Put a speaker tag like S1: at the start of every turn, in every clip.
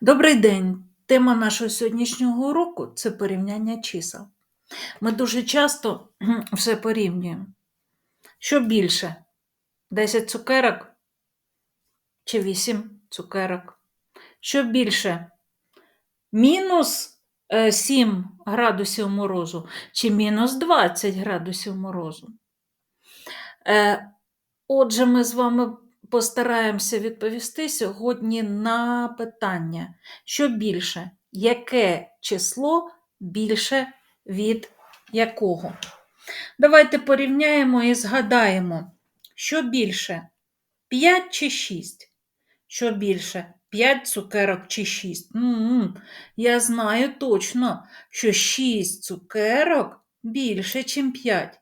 S1: Добрий день. Тема нашого сьогоднішнього уроку це порівняння чисел. Ми дуже часто все порівнюємо. Що більше? 10 цукерок чи 8 цукерок? Що більше? Мінус е, 7 градусів морозу чи мінус 20 градусів морозу? Е, Отже, ми з вами постараємося відповісти сьогодні на питання, що більше, яке число більше від якого? Давайте порівняємо і згадаємо, що більше 5 чи 6? Що більше 5 цукерок чи 6? М-м, я знаю точно, що 6 цукерок більше, ніж 5.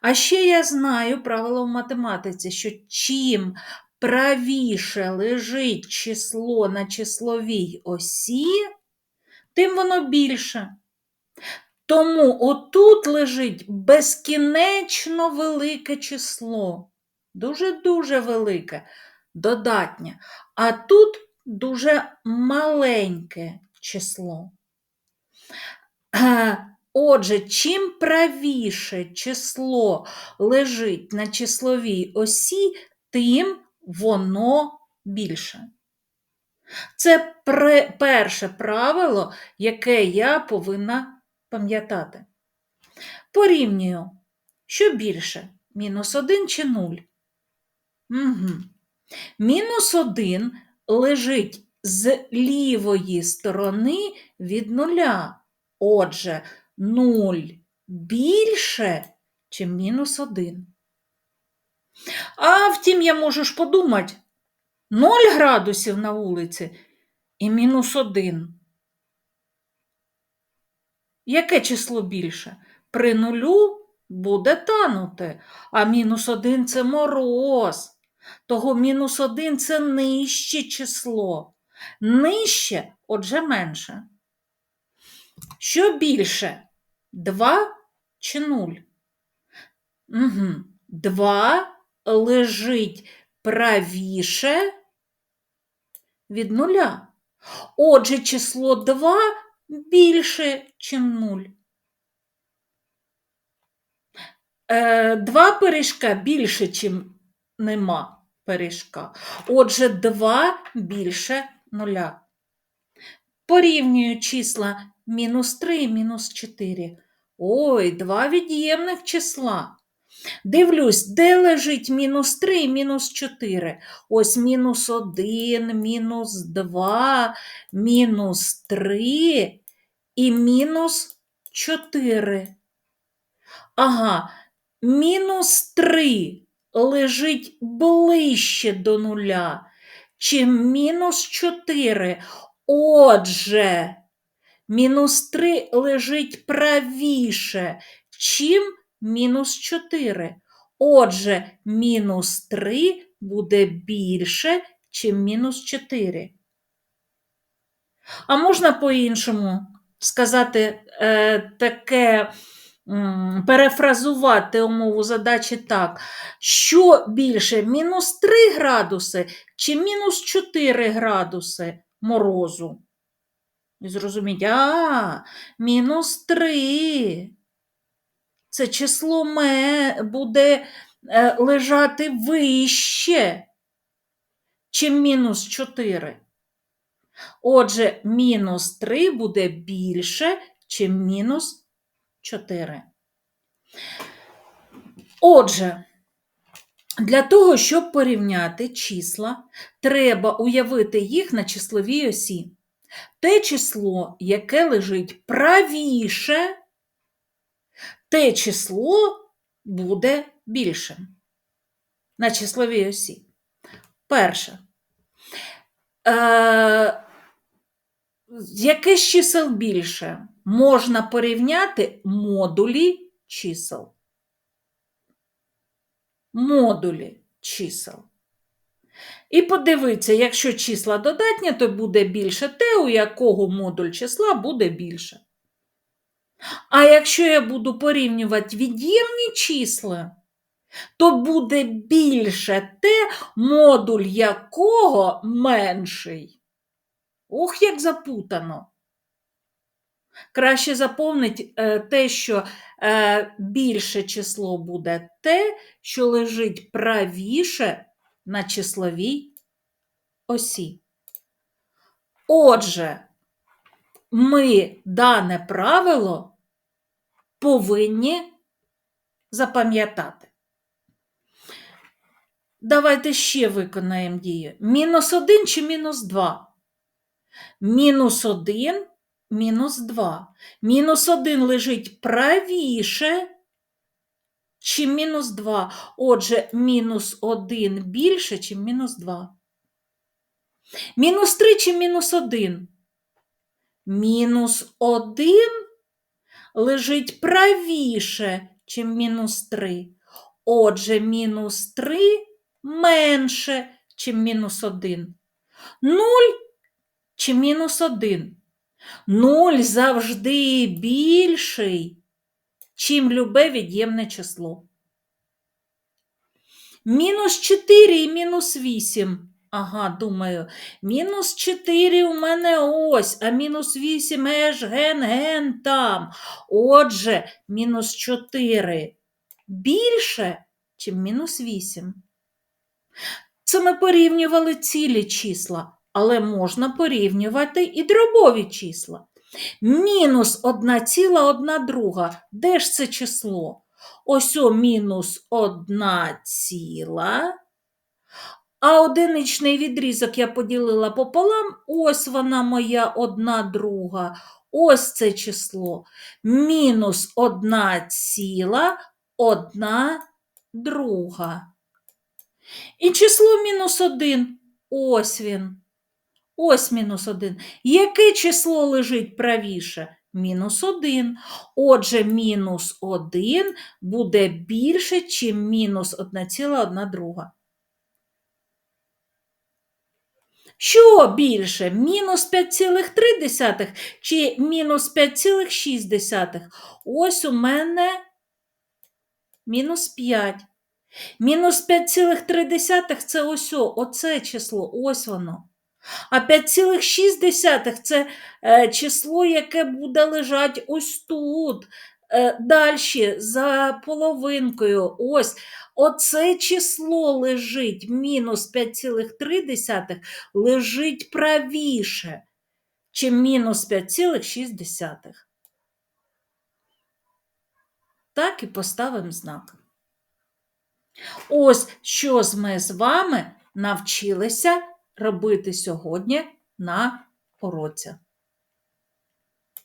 S1: А ще я знаю правило в математиці, що чим правіше лежить число на числовій осі, тим воно більше. Тому отут лежить безкінечно велике число, дуже-дуже велике, додатнє. А тут дуже маленьке число. Отже, чим правіше число лежить на числовій осі, тим воно більше. Це перше правило, яке я повинна пам'ятати. Порівнюю, що більше мінус 1 чи 0? Угу. Мінус 1 лежить з лівої сторони від нуля. Отже, 0 більше, чи мінус 1. А втім, я можу ж подумати, 0 градусів на вулиці і мінус 1. Яке число більше? При нулю буде танути, а мінус 1 це мороз. Того мінус 1 це нижче число. Нижче, отже, менше. Що більше? 2 чи 0? Угу. 2 лежить правіше від нуля. Отже, число 2 більше, ніж 0. Е, Два пиріжка більше, ніж нема пиріжка. Отже, 2 більше нуля. Порівнюю числа мінус 3 і мінус 4. Ой, два від'ємних числа. Дивлюсь, де лежить мінус 3 і мінус 4. Ось мінус 1, мінус 2, мінус 3 і мінус 4. Ага, мінус 3 лежить ближче до нуля, чим мінус 4. Отже, мінус 3 лежить правіше, чим мінус 4. Отже, мінус 3 буде більше, чим мінус 4. А можна по-іншому сказати е, таке, перефразувати умову задачі так, що більше мінус 3 градуси чи мінус 4 градуси морозу? І зрозуміть, а, мінус 3. Це число ме буде е, лежати вище, чим мінус 4. Отже, мінус 3 буде більше, чим мінус 4. Отже, для того, щоб порівняти числа, треба уявити їх на числовій осі. Те число, яке лежить правіше, те число буде більшим на числовій осі. Перше. Е, яке з чисел більше? Можна порівняти модулі чисел. Модулі чисел. І подивитися, якщо числа додатні, то буде більше те, у якого модуль числа буде більше. А якщо я буду порівнювати від'ємні числа, то буде більше те, модуль якого менший. Ох, як запутано. Краще заповнить е, те, що е, більше число буде те, що лежить правіше на числовій осі. Отже, ми дане правило повинні запам'ятати. Давайте ще виконаємо дію. Мінус 1 чи мінус 2? Мінус 1, мінус 2. Мінус 1 лежить правіше, чи мінус 2. Отже, мінус 1 більше, чи мінус 2. Мінус 3 чи мінус 1? Мінус 1 лежить правіше, чим мінус 3. Отже, мінус 3 менше, чим мінус 1. 0 чи мінус 1? 0 завжди більший, чим любе від'ємне число. Мінус 4 і мінус 8. Ага, думаю, мінус 4 у мене ось, а мінус 8 еж ген-ген там. Отже, мінус 4 більше, чим мінус 8. Це ми порівнювали цілі числа, але можна порівнювати і дробові числа. Мінус 1 ціла 1 друга. Де ж це число? Ось о мінус 1 ціла. А одиничний відрізок я поділила пополам. Ось вона моя одна друга. Ось це число. Мінус 1 ціла 1 друга. І число мінус 1. Ось він. Ось мінус 1. Яке число лежить правіше? Мінус 1. Отже, мінус 1 буде більше, чим мінус 1,1 друга. Що більше? Мінус 5,3 чи мінус 5,6? Ось у мене мінус 5. Мінус 5,3 це ось оце число, ось воно. А 5,6 це е, число, яке буде лежати ось тут. Е, Далі, за половинкою, ось оце число лежить, мінус 5,3 лежить правіше, чим мінус 5,6. Так і поставимо знак. Ось що ми з вами навчилися робити сьогодні на уроці.